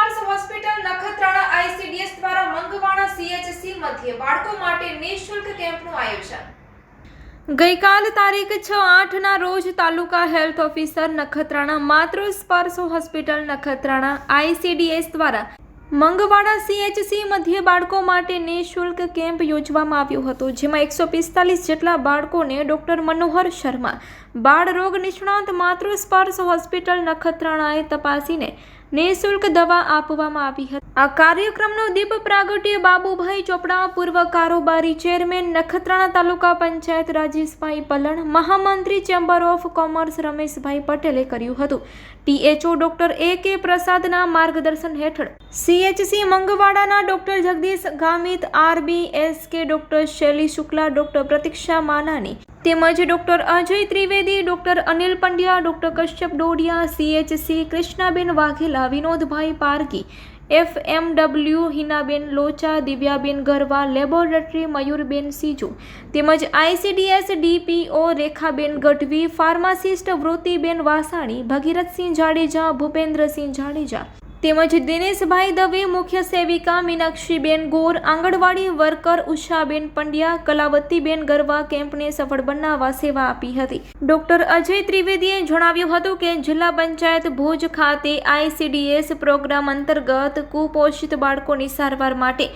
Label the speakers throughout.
Speaker 1: સ્પર્શ hospital Nakhatrana ICDS દ્વારા Mangvana CHC મધ્યે બાળકો માટે નિઃશુલ્ક કેમ્પનું આયોજન. ગઈકાલ તારીખ છ આઠના રોજ તાલુકા હેલ્થ ઓફિસર નખત્રાણા માતૃ સ્પર્શ હોસ્પિટલ નખત્રાણા આઈસીડીએસ દ્વારા મંગવાડા સીએચસી મધ્યે બાળકો માટે નિઃશુલ્ક કેમ્પ યોજવામાં આવ્યો હતો, જેમાં એકસો પિસ્તાલીસ જેટલા બાળકોને ડૉક્ટર મનોહર શર્મા બાળ રોગ નિષ્ણાંત માતૃ સ્પર્શ હોસ્પિટલ નખત્રાણાએ તપાસીને નિઃશુલ્ક દવા આપવામાં આવી હતી. આ કાર્યક્રમનો દીપ પ્રાગટ્ય બાબુભાઈ ચોપડા, પૂર્વ કારોબારી ચેરમેન નખત્રાણા તાલુકા પંચાયત રાજેશભાઈ પલણ, મહામંત્રી ચેમ્બર ઓફ કોમર્સ રમેશભાઈ પટેલે કર્યું હતું. ટીએચઓ ડોક્ટર એ કે પ્રસાદના માર્ગદર્શન હેઠળ CHC મંગવાડાના doctor Jagdish Gamit, RB, S K doctor Shaily Shukla, doctor Pratiksha Manani તેમજ doctor Ajay Trivedi, doctor Anil Pandya, doctor Kashyap Dodiya CHC Krishnaben Vaghela, Vinodbhai Parki F M W Hinaben Locha, Divyaben Garva, laboratory Mayurben Siju, તેમજ ICDS DPO Rekhaben Gadhvi, pharmacist Vruttiben Vasani, Bhagirathsinh Jadeja, Bhupendrasinh Jadeja તેમજ દિનેશભાઈ દવે મુખ્ય સેવિકા મીનાક્ષીબેન ગોર, આંગણવાડી worker ઉષાબેન પંડ્યા, કલાવતીબેન ગરવા કેમ્પને સફળ બનાવવા સેવા આપી હતી. Doctor Ajay ત્રિવેદીએ જણાવ્યું હતું કે જિલ્લા પંચાયત ભુજ ખાતે આઈસીડીએસ પ્રોગ્રામ અંતર્ગત કુપોષિત બાળકોની સારવાર માટે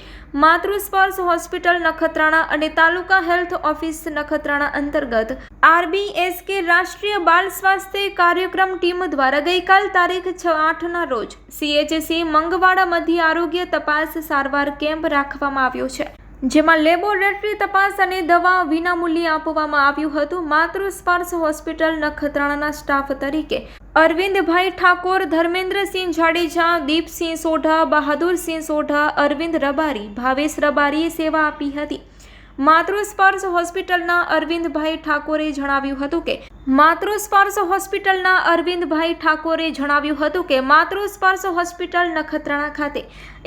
Speaker 1: માતૃસ્પર્શ હોસ્પિટલ નખત્રાણા અને તાલુકા હેલ્થ ઓફિસ નખત્રાણા અંતર્ગત આરબીએસકે રાષ્ટ્રીય બાલ સ્વાસ્થ્ય કાર્યક્રમ ટીમ દ્વારા ગઈકાલ તારીખ છ આઠના રોજ સીએચસી મંગવાડા મધ્ય આરોગ્ય તપાસ સારવાર કેમ્પ રાખવામાં આવ્યો છે, જેમાં લેબોરેટરી તપાસ અને દવા વિનામૂલ્યે આપવામાં આવ્યું હતું. માતૃ સ્પર્શ હોસ્પિટલ નખત્રાણાના સ્ટાફ તરીકે અરવિંદભાઈ ઠાકોર, ધર્મેન્દ્રસિંહ જાડેજા, દીપસિંહ સોઢા, બહાદુરસિંહ સોઢા, અરવિંદ રબારી, ભાવેશ રબારીએ સેવા આપી હતી. માતૃ સ્પર્શ હોસ્પિટલના અરવિંદભાઈ ઠાકોરે જણાવ્યું હતું કે માતૃ સ્પર્શ હોસ્પિટલના અરવિંદભાઈ ઠાકોરે જણાવ્યું હતું કે માતૃ સ્પર્શ હોસ્પિટલ નખત્રાણા ખાતે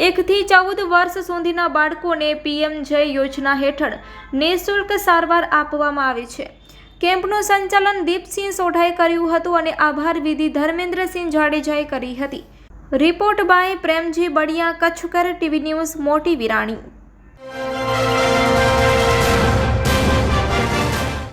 Speaker 1: એકથી ચૌદ વર્ષ સુધીના બાળકોને પીએમ જય યોજના હેઠળ નિઃશુલ્ક સારવાર આપવામાં આવે છે. કેમ્પનું સંચાલન દીપસિંહ સોઢાએ કર્યું હતું અને આભાર વિધિ ધર્મેન્દ્રસિંહ જાડેજાએ કરી હતી. Report by Premji Badiya, Kutchkar TV news, Moti Virani.